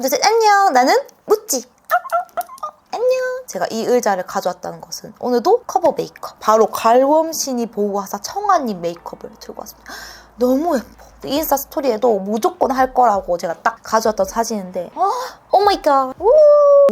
하나 둘셋 안녕. 나는 무찌 안녕. 제가 이 의자를 가져왔다는 것은 오늘도 커버 메이크업. 바로 갈웜신이 보호하사 청아님 메이크업을 들고 왔습니다. 너무 예뻐 인스타 스토리에도 무조건 할 거라고 제가 딱 가져왔던 사진인데. 아, 오마이갓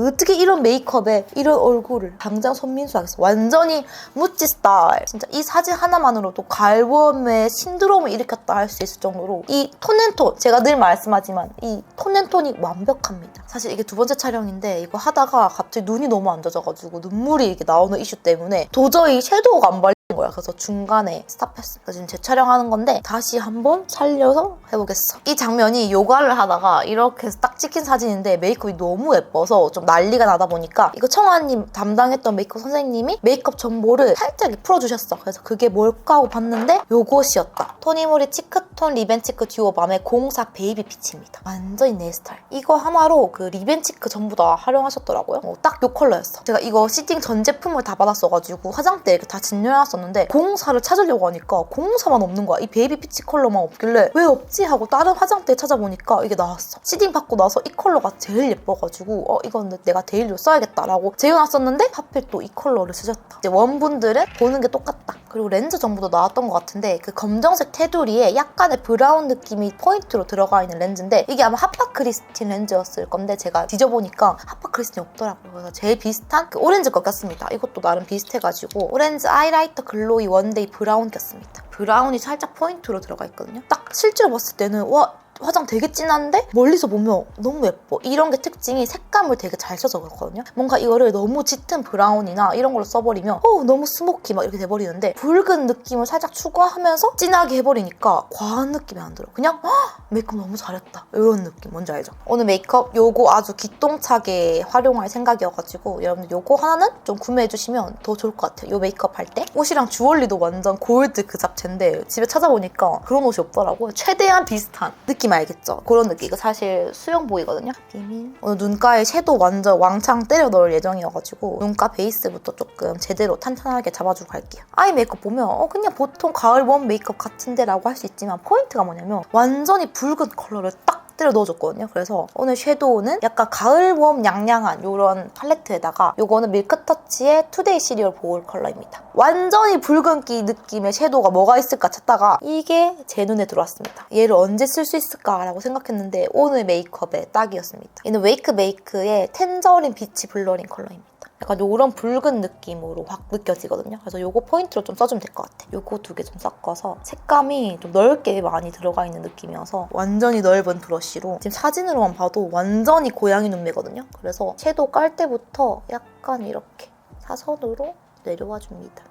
어떻게 이런 메이크업에 이런 얼굴을 당장 손민수 하겠어 완전히 무찌 스타일. 진짜 이 사진 하나만으로도 갈웜의 신드롬을 일으켰다 할 수 있을 정도로 이 톤앤톤 제가 늘 말씀하지만 이 톤앤톤이 완벽합니다. 사실 이게 두 번째 촬영인데 이거 하다가 갑자기 눈이 너무 안 좋아져가지고 눈물이 이렇게 나오는 이슈 때문에 도저히 섀도우가 안 발리는 거야. 그래서 중간에 스탑했어 지금 재촬영하는 건데 다시 한번 살려서 해보겠어. 이 장면이 요가를 하다가 이렇게 딱 찍힌 사진인데 메이크업이 너무 예뻐서 좀 난리가 나다 보니까 이거 청아님 담당했던 메이크업 선생님이 메이크업 정보를 살짝 풀어주셨어. 그래서 그게 뭘까 하고 봤는데 요것이었다. 토니모리 치크톤 리벤치크 듀오 맘의 04 베이비 피치입니다. 완전히 내 스타일. 이거 하나로 그 리벤치크 전부 다 활용하셨더라고요. 어, 딱요 컬러였어. 제가 이거 시팅 전 제품을 다 받았어가지고 화장대 이렇게 다 진열해놨 었는데 04를 찾으려고 하니까 04만 없는 거야. 이 베이비 피치 컬러만 없길래 왜 없지? 하고 다른 화장대 찾아보니까 이게 나왔어. 시팅 받고 나서 이 컬러가 제일 예뻐가지고 어 이건 내가 데일리로 써야겠다라고 재워놨었는데 하필 또 이 컬러를 쓰셨다. 이제 원분들은 보는 게 똑같다. 그리고 렌즈 정보도 나왔던 것 같은데 그 검정색 테두리에 약간의 브라운 느낌이 포인트로 들어가 있는 렌즈인데 이게 아마 하파 크리스틴 렌즈였을 건데 제가 뒤져보니까 하파 크리스틴이 없더라고요. 그래서 제일 비슷한 그 오렌지 거 꼈습니다. 이것도 나름 비슷해가지고 오렌지 아이라이터 글로이 원데이 브라운 꼈습니다. 브라운이 살짝 포인트로 들어가 있거든요. 딱 실제로 봤을 때는 와 화장 되게 진한데 멀리서 보면 너무 예뻐. 이런 게 특징이 색감을 되게 잘 써서 그렇거든요. 뭔가 이거를 너무 짙은 브라운이나 이런 걸로 써버리면 어 너무 스모키 막 이렇게 돼버리는데 붉은 느낌을 살짝 추가하면서 진하게 해버리니까 과한 느낌이 안 들어. 그냥 헉, 메이크업 너무 잘했다. 이런 느낌 뭔지 알죠? 오늘 메이크업 요거 아주 기똥차게 활용할 생각이어가지고 여러분들 요거 하나는 좀 구매해주시면 더 좋을 것 같아요. 요 메이크업 할 때. 옷이랑 주얼리도 완전 골드 그 잡채인데 집에 찾아보니까 그런 옷이 없더라고요. 최대한 비슷한 느낌 알겠죠? 그런 느낌. 이거 사실 수영복이거든요. 비밀. 오늘 눈가에 섀도우 완전 왕창 때려 넣을 예정이어가지고 눈가 베이스부터 조금 제대로 탄탄하게 잡아주고 갈게요. 아이 메이크업 보면 어 그냥 보통 가을 웜 메이크업 같은데 라고 할 수 있지만 포인트가 뭐냐면 완전히 붉은 컬러를 딱 때려 넣어줬거든요. 그래서 오늘 섀도우는 약간 가을 웜 양양한 이런 팔레트에다가 요거는 밀크터치의 투데이 시리얼 보울 컬러입니다. 완전히 붉은기 느낌의 섀도우가 뭐가 있을까 찾다가 이게 제 눈에 들어왔습니다. 얘를 언제 쓸 수 있을까라고 생각했는데 오늘 메이크업에 딱이었습니다. 얘는 웨이크 메이크의 텐저린 비치 블러링 컬러입니다. 약간 요런 붉은 느낌으로 확 느껴지거든요. 그래서 요거 포인트로 좀 써주면 될 것 같아요. 요거 두 개 좀 섞어서 색감이 좀 넓게 많이 들어가 있는 느낌이어서 완전히 넓은 브러쉬로 지금 사진으로만 봐도 완전히 고양이 눈매거든요. 그래서 섀도우 깔 때부터 약간 이렇게 사선으로 내려와 줍니다.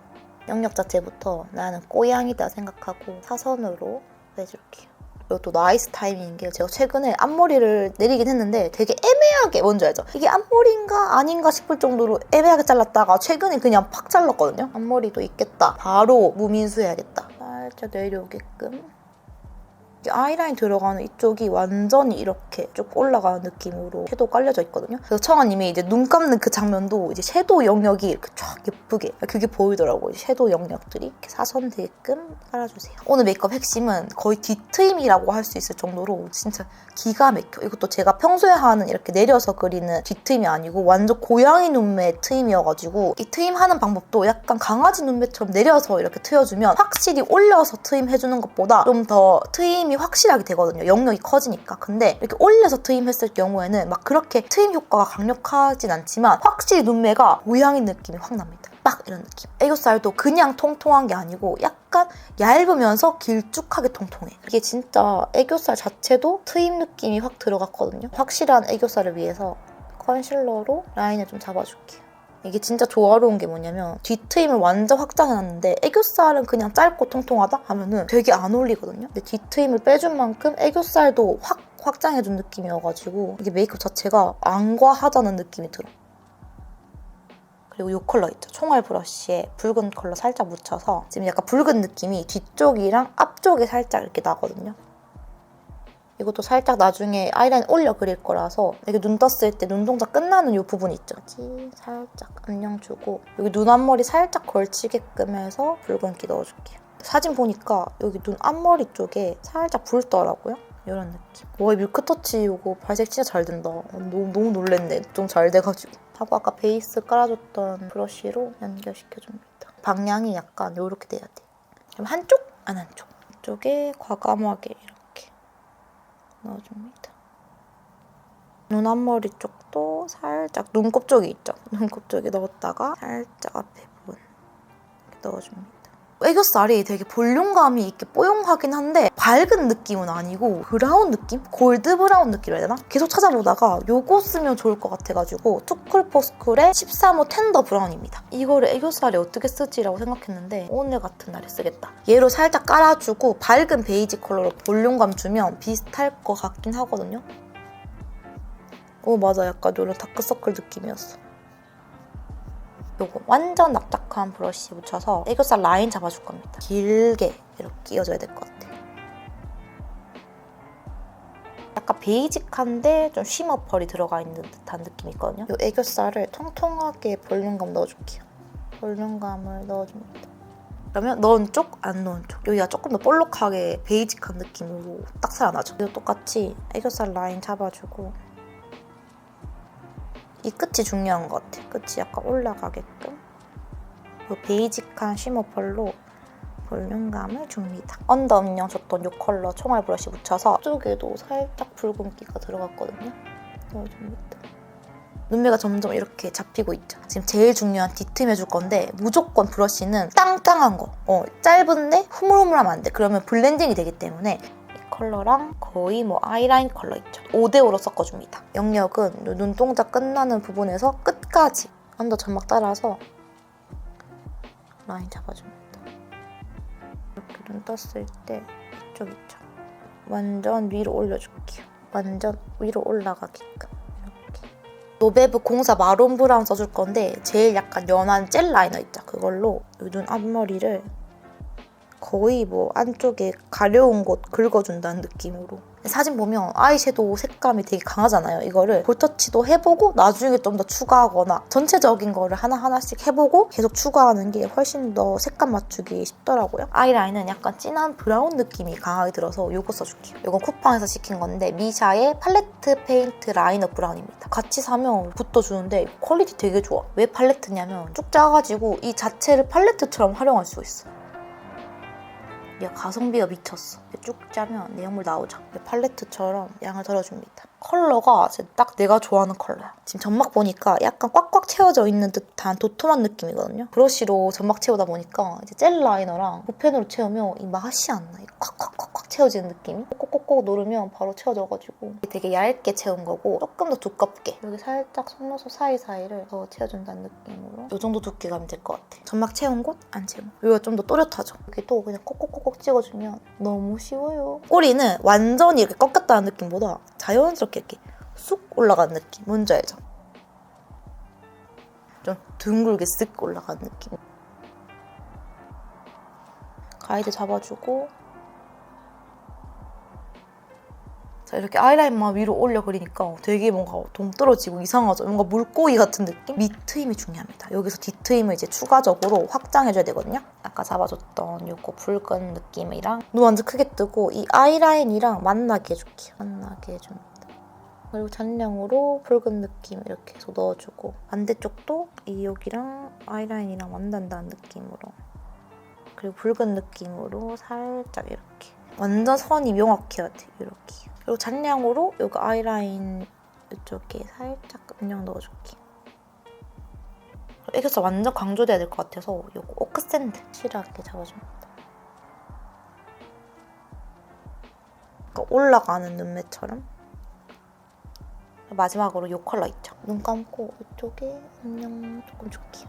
영역 자체부터 나는 꼬양이다 생각하고 사선으로 빼줄게요. 이것도 나이스 타이밍인 게 제가 최근에 앞머리를 내리긴 했는데 되게 애매하게 뭔지 알죠? 이게 앞머리인가 아닌가 싶을 정도로 애매하게 잘랐다가 최근에 그냥 팍 잘랐거든요? 앞머리도 있겠다. 바로 무민수 해야겠다. 살짝 내려오게끔. 이 아이라인 들어가는 이쪽이 완전히 이렇게 쭉 올라가는 느낌으로 섀도우 깔려져 있거든요. 그래서 청아님이 이제 눈 감는 그 장면도 이제 섀도우 영역이 이렇게 쫙 예쁘게 그게 보이더라고요. 섀도우 영역들이 이렇게 사선되게끔 깔아주세요. 오늘 메이크업 핵심은 거의 뒤트임이라고 할 수 있을 정도로 진짜 기가 막혀. 이것도 제가 평소에 하는 이렇게 내려서 그리는 뒤트임이 아니고 완전 고양이 눈매 트임이어가지고 이 트임 하는 방법도 약간 강아지 눈매처럼 내려서 이렇게 트여주면 확실히 올려서 트임 해주는 것보다 좀 더 트임이 확실하게 되거든요. 영역이 커지니까. 근데 이렇게 올려서 트임 했을 경우에는 막 그렇게 트임 효과가 강력하진 않지만 확실히 눈매가 고양이 느낌이 확 납니다. 딱 이런 느낌. 애교살도 그냥 통통한 게 아니고 약간 얇으면서 길쭉하게 통통해. 이게 진짜 애교살 자체도 트임 느낌이 확 들어갔거든요. 확실한 애교살을 위해서 컨실러로 라인을 좀 잡아줄게요. 이게 진짜 조화로운 게 뭐냐면 뒤트임을 완전 확장해놨는데 애교살은 그냥 짧고 통통하다 하면은 되게 안 어울리거든요. 근데 뒤트임을 빼준 만큼 애교살도 확 확장해준 느낌이어가지고 이게 메이크업 자체가 안 과하다는 느낌이 들어. 그리고 이 컬러 있죠. 총알 브러쉬에 붉은 컬러 살짝 묻혀서 지금 약간 붉은 느낌이 뒤쪽이랑 앞쪽에 살짝 이렇게 나거든요. 이것도 살짝 나중에 아이라인 올려 그릴 거라서 이렇게 눈 떴을 때 눈동자 끝나는 이 부분 있죠? 살짝 안녕 주고 여기 눈 앞머리 살짝 걸치게끔 해서 붉은기 넣어줄게요. 사진 보니까 여기 눈 앞머리 쪽에 살짝 붉더라고요. 이런 느낌. 와, 이 밀크터치 이거 발색 진짜 잘 된다. 어, 너무, 너무 놀랬네. 좀 잘 돼가지고. 하고 아까 베이스 깔아줬던 브러쉬로 연결시켜줍니다. 방향이 약간 이렇게 돼야 돼. 한쪽? 안 한쪽. 이쪽에 과감하게 이렇게 넣어줍니다. 눈 앞머리 쪽도 살짝 눈곱 쪽이 있죠. 눈곱 쪽에 넣었다가 살짝 앞에 부분 넣어줍니다. 애교살이 되게 볼륨감이 있게 뽀용하긴 한데 밝은 느낌은 아니고 브라운 느낌? 골드 브라운 느낌이라 해야 되나? 계속 찾아보다가 요거 쓰면 좋을 것 같아가지고 투쿨포스쿨의 13호 텐더 브라운입니다. 이거를 애교살에 어떻게 쓰지라고 생각했는데 오늘 같은 날에 쓰겠다. 얘로 살짝 깔아주고 밝은 베이지 컬러로 볼륨감 주면 비슷할 것 같긴 하거든요. 오 맞아 약간 이런 다크서클 느낌이었어. 요거 완전 납작한 브러쉬 묻혀서 애교살 라인 잡아줄 겁니다. 길게 이렇게 이어져야 될 것 같아. 약간 베이직한데 좀 쉬머 펄이 들어가 있는 듯한 느낌이 있거든요. 이 애교살을 통통하게 볼륨감 넣어줄게요. 볼륨감을 넣어줍니다. 그러면 넣은 쪽, 안 넣은 쪽. 여기가 조금 더 볼록하게 베이직한 느낌으로 딱 살아나죠. 그리고 똑같이 애교살 라인 잡아주고 이 끝이 중요한 것 같아. 끝이 약간 올라가게끔. 이 베이직한 쉬머 펄로 볼륨감을 줍니다. 언더 음영 줬던 이 컬러 총알 브러쉬 묻혀서 쪽에도 살짝 붉은기가 들어갔거든요. 넣어줍니다. 눈매가 점점 이렇게 잡히고 있죠. 지금 제일 중요한 뒤틈 해줄 건데 무조건 브러쉬는 땅땅한 거. 어, 짧은데 흐물흐물하면 안 돼. 그러면 블렌딩이 되기 때문에 이 컬러랑 거의 뭐 아이라인 컬러 있죠. 5대5로 섞어줍니다. 영역은 눈동자 끝나는 부분에서 끝까지 언더 점막 따라서 라인 잡아줍니다. 이렇게 눈 떴을 때 이쪽 있죠. 완전 위로 올려줄게요. 완전 위로 올라가게끔. 노베브 공사 마론 브라운 써줄 건데 제일 약간 연한 젤 라이너 있죠. 그걸로 눈 앞머리를 거의 뭐 안쪽에 가려운 곳 긁어준다는 느낌으로 사진 보면 아이섀도우 색감이 되게 강하잖아요. 이거를 볼터치도 해보고 나중에 좀 더 추가하거나 전체적인 거를 하나하나씩 해보고 계속 추가하는 게 훨씬 더 색감 맞추기 쉽더라고요. 아이라인은 약간 진한 브라운 느낌이 강하게 들어서 이거 써줄게요. 이건 쿠팡에서 시킨 건데 미샤의 팔레트 페인트 라이너 브라운입니다. 같이 사면 붙어주는데 퀄리티 되게 좋아. 왜 팔레트냐면 쭉 짜가지고 이 자체를 팔레트처럼 활용할 수 있어. 얘 가성비가 미쳤어. 쭉 짜면 내용물 나오죠. 팔레트처럼 양을 덜어줍니다. 컬러가 딱 내가 좋아하는 컬러야. 지금 점막 보니까 약간 꽉꽉 채워져 있는 듯한 도톰한 느낌이거든요. 브러쉬로 점막 채우다 보니까 이제 젤 라이너랑 붓펜으로 채우면 이 맛이 안 나. 이 꽉꽉꽉꽉 채워지는 느낌. 꼭꼭꼭꼭 누르면 바로 채워져가지고 되게 얇게 채운 거고 조금 더 두껍게 여기 살짝 속눈썹 사이사이를 더 채워준다는 느낌으로 이 정도 두께감이 될 것 같아. 점막 채운 곳 안 채운 곳. 여기가 좀 더 또렷하죠. 여기도 그냥 꼭꼭꼭꼭 찍어주면 너무 쉬워요. 꼬리는 완전히 이렇게 꺾였다는 느낌보다 자연스럽게 이렇게 쑥 올라가는 느낌. 뭔지 알죠? 좀 둥글게 쓱 올라가는 느낌. 가이드 잡아주고 자 이렇게 아이라인만 위로 올려 그리니까 되게 뭔가 동떨어지고 이상하죠. 뭔가 물고기 같은 느낌? 밑트임이 중요합니다. 여기서 뒤트임을 이제 추가적으로 확장해줘야 되거든요. 아까 잡아줬던 요거 붉은 느낌이랑 눈 완전 크게 뜨고 이 아이라인이랑 만나게 해줄게요. 만나게 해줍니다. 그리고 잔량으로 붉은 느낌 이렇게 해서 넣어주고 반대쪽도 이 여기랑 아이라인이랑 만난다는 느낌으로 그리고 붉은 느낌으로 살짝 이렇게. 완전 선이 명확해야 돼 이렇게. 그리고 잔량으로 여기 아이라인 이쪽에 살짝 음영 넣어줄게. 애교살 완전 강조돼야 될 것 같아서 이거 오크샌드 실하게 잡아줍니다 그러니까 올라가는 눈매처럼 마지막으로 이 컬러 있죠 눈 감고 이쪽에 음영 조금 줄게요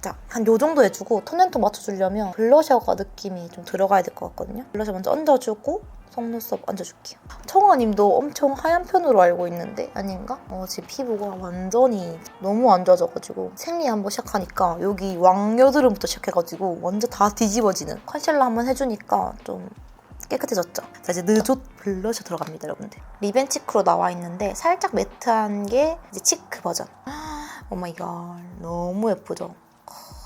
자, 한 요 정도 해주고 톤앤톤 맞춰주려면 블러셔가 느낌이 좀 들어가야 될 것 같거든요. 블러셔 먼저 얹어주고 속눈썹 얹어줄게요. 청아님도 엄청 하얀 편으로 알고 있는데 아닌가? 어, 지금 피부가 완전히 너무 안 좋아져가지고 생리 한번 시작하니까 여기 왕여드름부터 시작해가지고 완전 다 뒤집어지는 컨실러 한번 해주니까 좀 깨끗해졌죠? 자 이제 느조 블러셔 들어갑니다 여러분들. 리벤 치크로 나와 있는데 살짝 매트한 게 이제 치크 버전. 오마이갓 너무 예쁘죠?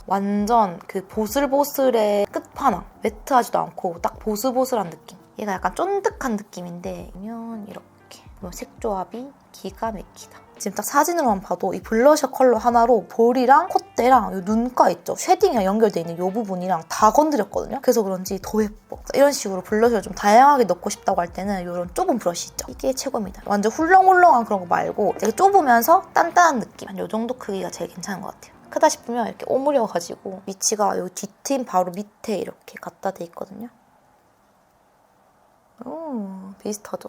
완전 그 보슬보슬의 끝판왕. 매트하지도 않고 딱 보슬보슬한 느낌. 얘가 약간 쫀득한 느낌인데 면 이렇게 색조합이 기가 막히다. 지금 딱 사진으로만 봐도 이 블러셔 컬러 하나로 볼이랑 콧대랑 이 눈가 있죠? 쉐딩이랑 연결돼 있는 이 부분이랑 다 건드렸거든요? 그래서 그런지 더 예뻐. 이런 식으로 블러셔를 좀 다양하게 넣고 싶다고 할 때는 이런 좁은 브러쉬 있죠? 이게 최고입니다. 완전 훌렁훌렁한 그런 거 말고 되게 좁으면서 단단한 느낌. 한 이 정도 크기가 제일 괜찮은 것 같아요. 크다 싶으면 이렇게 오므려가지고 위치가 이 뒷팀 바로 밑에 이렇게 갖다 대 있거든요. 오, 비슷하죠?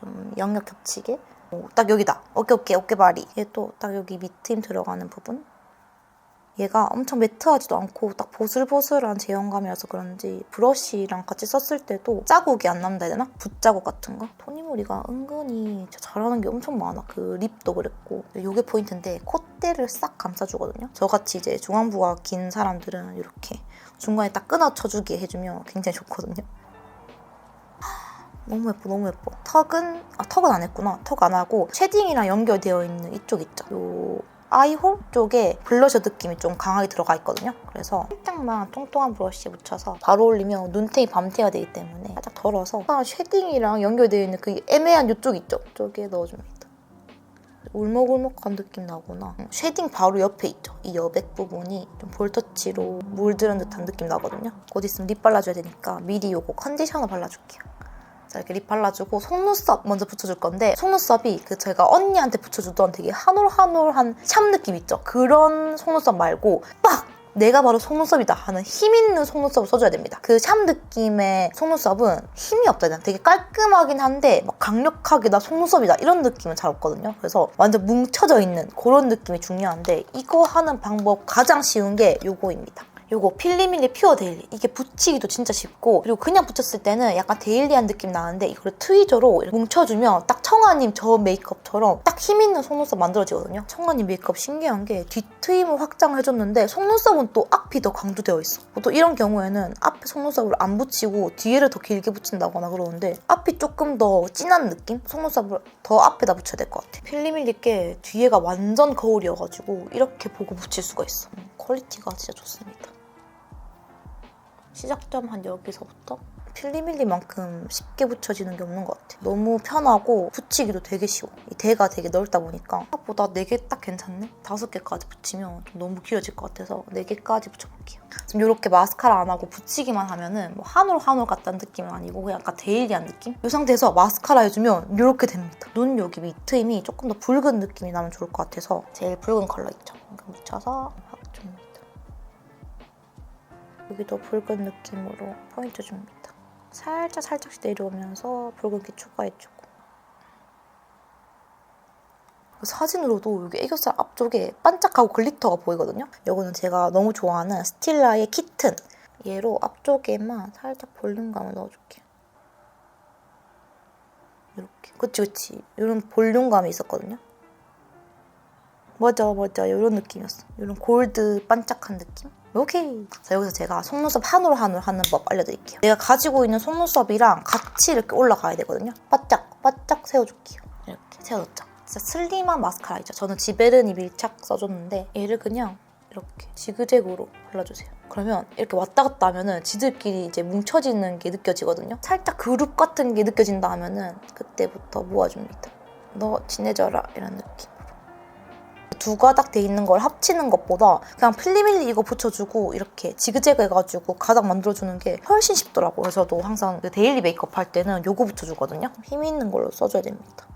좀 영역 겹치게. 오, 딱 여기다. 어깨, 어깨, 어깨발이. 얘 또 딱 여기 밑팀 들어가는 부분. 얘가 엄청 매트하지도 않고 딱 보슬보슬한 제형감이라서 그런지 브러쉬랑 같이 썼을 때도 자국이 안 남다 해야 되나? 붓자국 같은 거? 토니모리가 은근히 잘하는 게 엄청 많아. 그 립도 그랬고. 이게 포인트인데 콧대를 싹 감싸주거든요. 저같이 이제 중앙부가 긴 사람들은 이렇게 중간에 딱 끊어쳐주게 해주면 굉장히 좋거든요. 너무 예뻐 너무 예뻐. 턱은 아 턱은 안 했구나. 턱 안 하고 쉐딩이랑 연결되어 있는 이쪽 있죠? 요 아이홀 쪽에 블러셔 느낌이 좀 강하게 들어가 있거든요. 그래서 살짝만 통통한 브러쉬에 묻혀서 바로 올리면 눈탱이 밤태가 되기 때문에 살짝 덜어서 아, 쉐딩이랑 연결되어 있는 그 애매한 이쪽 있죠? 쪽에 넣어줍니다. 울먹울먹한 느낌 나거나. 음, 쉐딩 바로 옆에 있죠? 이 여백 부분이 좀 볼터치로 물들은 듯한 느낌 나거든요. 곧 있으면 립 발라줘야 되니까 미리 요거 컨디셔너 발라줄게요 자, 이렇게 립 발라주고 속눈썹 먼저 붙여줄 건데 속눈썹이 그 제가 언니한테 붙여주던 되게 한올한올한 샵 느낌 있죠? 그런 속눈썹 말고 빡! 내가 바로 속눈썹이다 하는 힘 있는 속눈썹을 써줘야 됩니다. 그샵 느낌의 속눈썹은 힘이 없다 되나? 되게 깔끔하긴 한데 막 강력하게 나 속눈썹이다 이런 느낌은 잘 없거든요. 그래서 완전 뭉쳐져 있는 그런 느낌이 중요한데 이거 하는 방법 가장 쉬운 게 요거입니다. 요거 필리밀리 퓨어 데일리. 이게 붙이기도 진짜 쉽고 그리고 그냥 붙였을 때는 약간 데일리한 느낌 나는데 이걸 트위저로 뭉쳐주면 딱 청아님 저 메이크업처럼 딱 힘 있는 속눈썹 만들어지거든요. 청아님 메이크업 신기한 게 뒷트임을 확장해줬는데 속눈썹은 또 앞이 더 강조되어 있어. 보통 이런 경우에는 앞에 속눈썹을 안 붙이고 뒤에를 더 길게 붙인다거나 그러는데 앞이 조금 더 진한 느낌? 속눈썹을 더 앞에다 붙여야 될 것 같아. 필리밀리 게 뒤에가 완전 거울이어가지고 이렇게 보고 붙일 수가 있어. 음, 퀄리티가 진짜 좋습니다 시작점 한 여기서부터 필리밀리만큼 쉽게 붙여지는 게 없는 것 같아. 너무 편하고 붙이기도 되게 쉬워. 이 대가 되게 넓다 보니까 생각보다 4개 딱 괜찮네? 5개까지 붙이면 좀 너무 길어질 것 같아서 4개까지 붙여볼게요. 지금 이렇게 마스카라 안 하고 붙이기만 하면은 뭐 한올 한올 같다는 느낌은 아니고 그냥 약간 데일리한 느낌? 이 상태에서 마스카라 해주면 이렇게 됩니다. 눈 여기 밑트임이 조금 더 붉은 느낌이 나면 좋을 것 같아서 제일 붉은 컬러 있죠? 이렇게 묻혀서. 여기도 붉은 느낌으로 포인트 줍니다. 살짝 살짝씩 내려오면서 붉은기 추가해주고 사진으로도 여기 애교살 앞쪽에 반짝하고 글리터가 보이거든요. 이거는 제가 너무 좋아하는 스틸라의 키튼 얘로 앞쪽에만 살짝 볼륨감을 넣어줄게요. 이렇게 그치 그치 이런 볼륨감이 있었거든요. 맞아 맞아 이런 느낌이었어. 이런 골드 반짝한 느낌. 오케이. 자 여기서 제가 속눈썹 한 올 한 올 하는 법 알려드릴게요. 내가 가지고 있는 속눈썹이랑 같이 이렇게 올라가야 되거든요. 바짝 바짝 세워줄게요. 이렇게 세워줬죠. 진짜 슬림한 마스카라이죠. 저는 지베르니 밀착 써줬는데 얘를 그냥 이렇게 지그재그로 발라주세요. 그러면 이렇게 왔다 갔다 하면은 지들끼리 이제 뭉쳐지는 게 느껴지거든요. 살짝 그룹 같은 게 느껴진다 하면은 그때부터 모아줍니다. 너 친해져라 이런 느낌. 두 가닥 돼 있는 걸 합치는 것보다 그냥 필리밀리 이거 붙여주고 이렇게 지그재그 해가지고 가닥 만들어주는 게 훨씬 쉽더라고요. 저도 항상 그 데일리 메이크업 할 때는 요거 붙여주거든요. 힘 있는 걸로 써줘야 됩니다.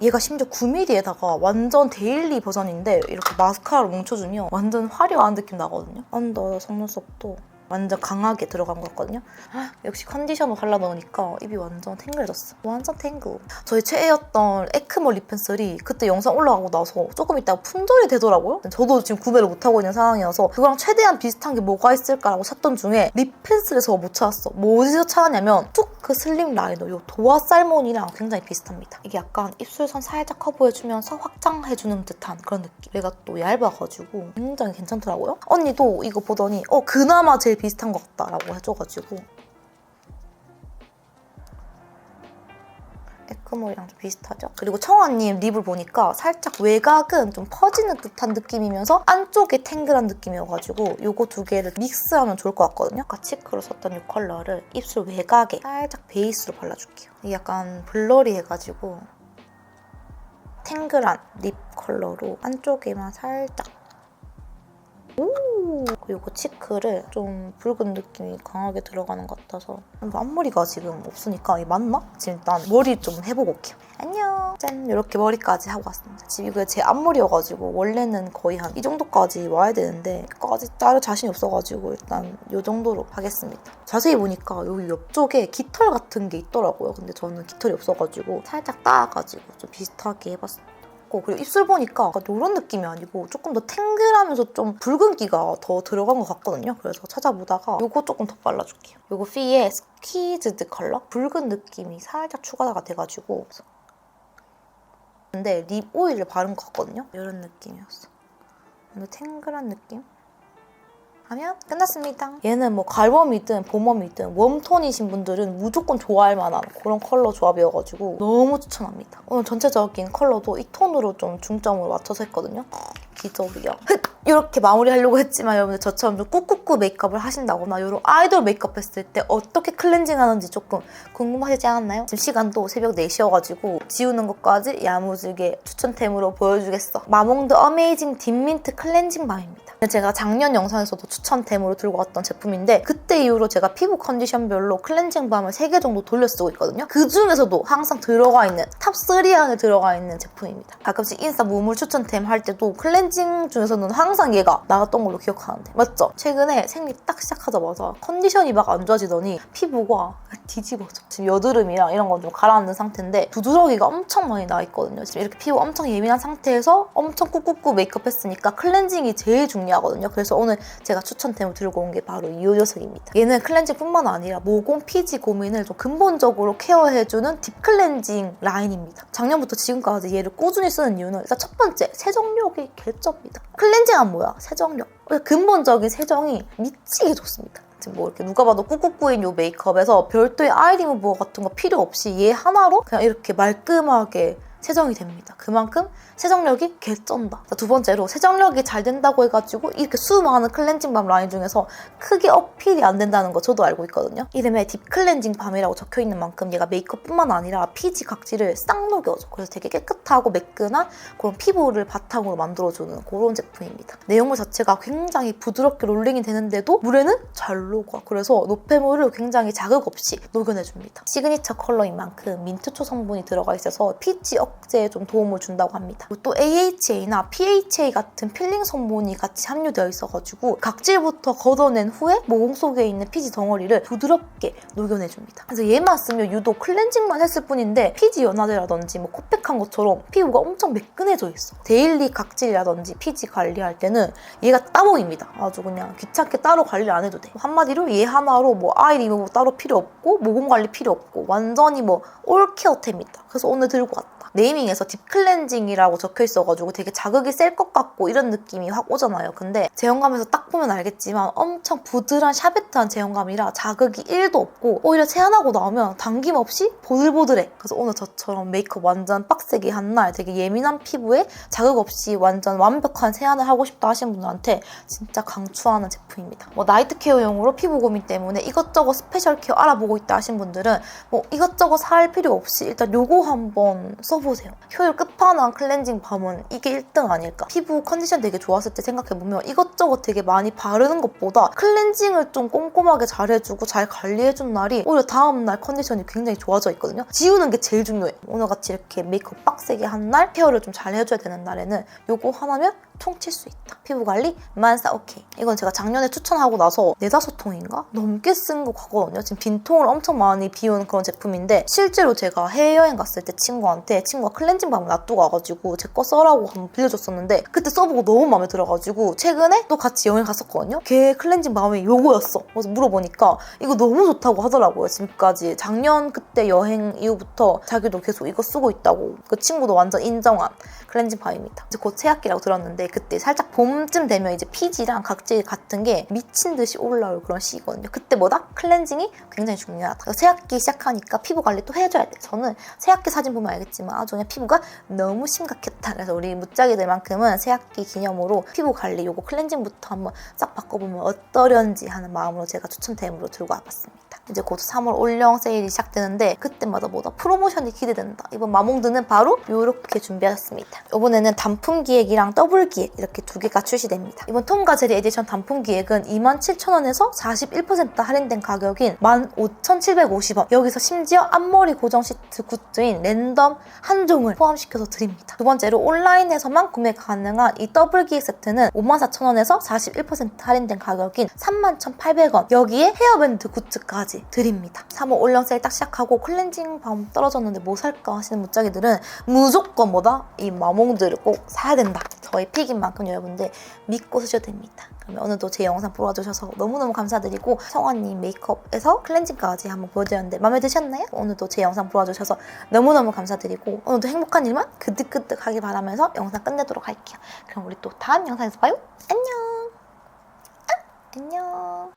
얘가 심지어 9mm에다가 완전 데일리 버전인데 이렇게 마스카라로 뭉쳐주면 완전 화려한 느낌 나거든요. 언더 속눈썹도 완전 강하게 들어간 것 같거든요. 헉, 역시 컨디셔너 발라 넣으니까 입이 완전 탱글해졌어. 완전 탱글. 저희 최애였던 에크모 립펜슬이 그때 영상 올라가고 나서 조금 있다가 품절이 되더라고요. 저도 지금 구매를 못하고 있는 상황이어서 그거랑 최대한 비슷한 게 뭐가 있을까라고 찾던 중에 립펜슬에서 못 찾았어. 뭐 어디서 찾았냐면 툭 다크 슬림 라이너 요 도화 살몬이랑 굉장히 비슷합니다. 이게 약간 입술선 살짝 커버해주면서 확장해주는 듯한 그런 느낌. 얘가 또 얇아가지고 굉장히 괜찮더라고요. 언니도 이거 보더니 어 그나마 제일 비슷한 것 같다라고 해줘가지고 에크몰이랑 좀 비슷하죠? 그리고 청아님 립을 보니까 살짝 외곽은 좀 퍼지는 듯한 느낌이면서 안쪽에 탱글한 느낌이어가지고 요거 두 개를 믹스하면 좋을 것 같거든요. 아까 치크로 썼던 이 컬러를 입술 외곽에 살짝 베이스로 발라줄게요. 이게 약간 블러리 해가지고 탱글한 립 컬러로 안쪽에만 살짝 오! 그리고 치크를 좀 붉은 느낌이 강하게 들어가는 것 같아서 앞머리가 지금 없으니까 이게 맞나? 지금 일단 머리 좀 해보고 올게요. 안녕! 짠! 이렇게 머리까지 하고 왔습니다. 지금 이거 제 앞머리여가지고 원래는 거의 한 이 정도까지 와야 되는데 까지 자를 자신이 없어가지고 일단 이 정도로 하겠습니다. 자세히 보니까 여기 옆쪽에 깃털 같은 게 있더라고요. 근데 저는 깃털이 없어가지고 살짝 따가지고 좀 비슷하게 해봤습니다. 같고 그리고 입술 보니까 약간 이런 느낌이 아니고 조금 더 탱글하면서 좀 붉은기가 더 들어간 것 같거든요. 그래서 찾아보다가 이거 조금 더 발라줄게요. 이거 피의 스퀴즈드 컬러? 붉은 느낌이 살짝 추가가 돼가지고 근데 립 오일을 바른 것 같거든요. 이런 느낌이었어. 근데 탱글한 느낌? 하면 끝났습니다. 얘는 뭐 갈웜이든 봄웜이든 웜톤이신 분들은 무조건 좋아할 만한 그런 컬러 조합이어가지고 너무 추천합니다. 오늘 전체적인 컬러도 이 톤으로 좀 중점을 맞춰서 했거든요. 기적이야. 이렇게 마무리하려고 했지만 여러분들 저처럼 좀 꾹꾹꾹 메이크업을 하신다거나 이런 아이돌 메이크업 했을 때 어떻게 클렌징 하는지 조금 궁금하시지 않았나요? 지금 시간도 새벽 4시여가지고 지우는 것까지 야무지게 추천템으로 보여주겠어. 마몽드 어메이징 딥민트 클렌징 밤입니다. 제가 작년 영상에서도 추천템으로 들고 왔던 제품인데 그때 이후로 제가 피부 컨디션별로 클렌징 밤을 3개 정도 돌려 쓰고 있거든요. 그 중에서도 항상 들어가 있는 탑3 안에 들어가 있는 제품입니다. 가끔씩 인스타 무물 추천템 할 때도 클렌징 중에서는 항상 얘가 나왔던 걸로 기억하는데 맞죠? 최근에 생리 딱 시작하자마자 컨디션이 막 안 좋아지더니 피부가 뒤집어져. 지금 여드름이랑 이런 건 좀 가라앉는 상태인데 두드러기가 엄청 많이 나 있거든요. 지금 이렇게 피부 엄청 예민한 상태에서 엄청 꾹꾹꾹 메이크업 했으니까 클렌징이 제일 중요하거든요. 그래서 오늘 제가 추천템을 들고 온 게 바로 이 녀석입니다. 얘는 클렌징뿐만 아니라 모공 피지 고민을 좀 근본적으로 케어해주는 딥 클렌징 라인입니다. 작년부터 지금까지 얘를 꾸준히 쓰는 이유는 일단 첫 번째 세정력이 개 쩝니다. 클렌징은 뭐야? 세정력. 근본적인 세정이 미치게 좋습니다. 뭐 이렇게 누가 봐도 꾹꾹꾹인 요 메이크업에서 별도의 아이 리무버 같은 거 필요 없이 얘 하나로 그냥 이렇게 말끔하게 세정이 됩니다. 그만큼 세정력이 개쩐다. 자, 두 번째로 세정력이 잘 된다고 해가지고 이렇게 수많은 클렌징 밤 라인 중에서 크게 어필이 안 된다는 거 저도 알고 있거든요. 이름에 딥 클렌징 밤이라고 적혀 있는 만큼 얘가 메이크업뿐만 아니라 피지 각질을 싹 녹여줘. 그래서 되게 깨끗하고 매끈한 그런 피부를 바탕으로 만들어주는 그런 제품입니다. 내용물 자체가 굉장히 부드럽게 롤링이 되는데도 물에는 잘 녹아. 그래서 노폐물을 굉장히 자극 없이 녹여내줍니다. 시그니처 컬러인 만큼 민트초 성분이 들어가 있어서 피지 억제에 좀 도움을 준다고 합니다. 또 AHA나 PHA 같은 필링 성분이 같이 함유되어 있어가지고 각질부터 걷어낸 후에 모공 속에 있는 피지 덩어리를 부드럽게 녹여내줍니다. 그래서 얘만 쓰면 유독 클렌징만 했을 뿐인데 피지 연화제라든지 뭐 코팩한 것처럼 피부가 엄청 매끈해져 있어. 데일리 각질이라든지 피지 관리할 때는 얘가 따봉입니다. 아주 그냥 귀찮게 따로 관리 안 해도 돼. 한마디로 얘 하나로 뭐 아이 리무버 따로 필요 없고 모공 관리 필요 없고 완전히 뭐 올 케어템이다. 그래서 오늘 들고 왔다. 네이밍에서 딥 클렌징이라고 적혀 있어가지고 되게 자극이 셀 것 같고 이런 느낌이 확 오잖아요. 근데 제형감에서 딱 보면 알겠지만 엄청 부드러운 샤베트한 제형감이라 자극이 1도 없고 오히려 세안하고 나오면 당김 없이 보들보들해. 그래서 오늘 저처럼 메이크업 완전 빡세게 한 날 되게 예민한 피부에 자극 없이 완전 완벽한 세안을 하고 싶다 하시는 분들한테 진짜 강추하는 제품입니다. 뭐 나이트 케어용으로 피부 고민 때문에 이것저것 스페셜 케어 알아보고 있다 하신 분들은 뭐 이것저것 살 필요 없이 일단 요거 한번 써보세요. 효율 끝판왕 클렌징 밤은 이게 1등 아닐까? 피부 컨디션 되게 좋았을 때 생각해보면 이것저것 되게 많이 바르는 것보다 클렌징을 좀 꼼꼼하게 잘 해주고 잘 관리해준 날이 오히려 다음날 컨디션이 굉장히 좋아져 있거든요. 지우는 게 제일 중요해. 오늘같이 이렇게 메이크업 빡세게 한 날 케어를 좀 잘 해줘야 되는 날에는 요거 하나면 통칠 수 있다. 피부 관리 만사 오케이. 이건 제가 작년에 추천하고 나서 네다섯 통인가 넘게 쓴것 같거든요. 지금 빈통을 엄청 많이 비운 그런 제품인데 실제로 제가 해외여행 갔을 때 친구한테 친구 친구가 클렌징 밤을 놔두고 와가지고 제 거 써라고 한번 빌려줬었는데 그때 써보고 너무 마음에 들어가지고 최근에 또 같이 여행 갔었거든요. 걔 클렌징 밤이 요거였어. 그래서 물어보니까 이거 너무 좋다고 하더라고요. 지금까지 작년 그때 여행 이후부터 자기도 계속 이거 쓰고 있다고 그 친구도 완전 인정한 클렌징 밤입니다. 이제 곧 새학기라고 들었는데 그때 살짝 봄쯤 되면 이제 피지랑 각질 같은 게 미친 듯이 올라올 그런 시기거든요. 그때 뭐다? 클렌징이 굉장히 중요하다. 새학기 시작하니까 피부 관리 또 해줘야 돼. 저는 새학기 사진 보면 알겠지만 아주 그냥 피부가 너무 심각했다. 그래서 우리 무짝이들만큼은 새학기 기념으로 피부 관리 요거 클렌징부터 한번 싹 바꿔보면 어떠련지 하는 마음으로 제가 추천템으로 들고 와봤습니다. 이제 곧 3월 올영 세일이 시작되는데 그때마다 뭐다 프로모션이 기대된다. 이번 마몽드는 바로 이렇게 준비하셨습니다. 이번에는 단품 기획이랑 더블 기획 이렇게 두 개가 출시됩니다. 이번 톰과 제리 에디션 단품 기획은 27,000원에서 41% 할인된 가격인 15,750원. 여기서 심지어 앞머리 고정 시트 굿즈인 랜덤 한 종을 포함시켜서 드립니다. 두 번째로 온라인에서만 구매 가능한 이 더블 기획 세트는 54,000원에서 41% 할인된 가격인 31,800원. 여기에 헤어밴드 굿즈까지 드립니다. 3월 올영 세일 딱 시작하고 클렌징 밤 떨어졌는데 뭐 살까 하시는 무짝이들은 무조건 뭐다? 이 마 몽드를 꼭 사야 된다. 저희 픽인 만큼 여러분들 믿고 쓰셔도 됩니다. 그러면 오늘도 제 영상 보러 와주셔서 너무너무 감사드리고 성원님 메이크업에서 클렌징까지 한번 보여드렸는데 마음에 드셨나요? 오늘도 제 영상 보러 와주셔서 너무너무 감사드리고 오늘도 행복한 일만 그득그득 하길 바라면서 영상 끝내도록 할게요. 그럼 우리 또 다음 영상에서 봐요. 안녕. 아, 안녕.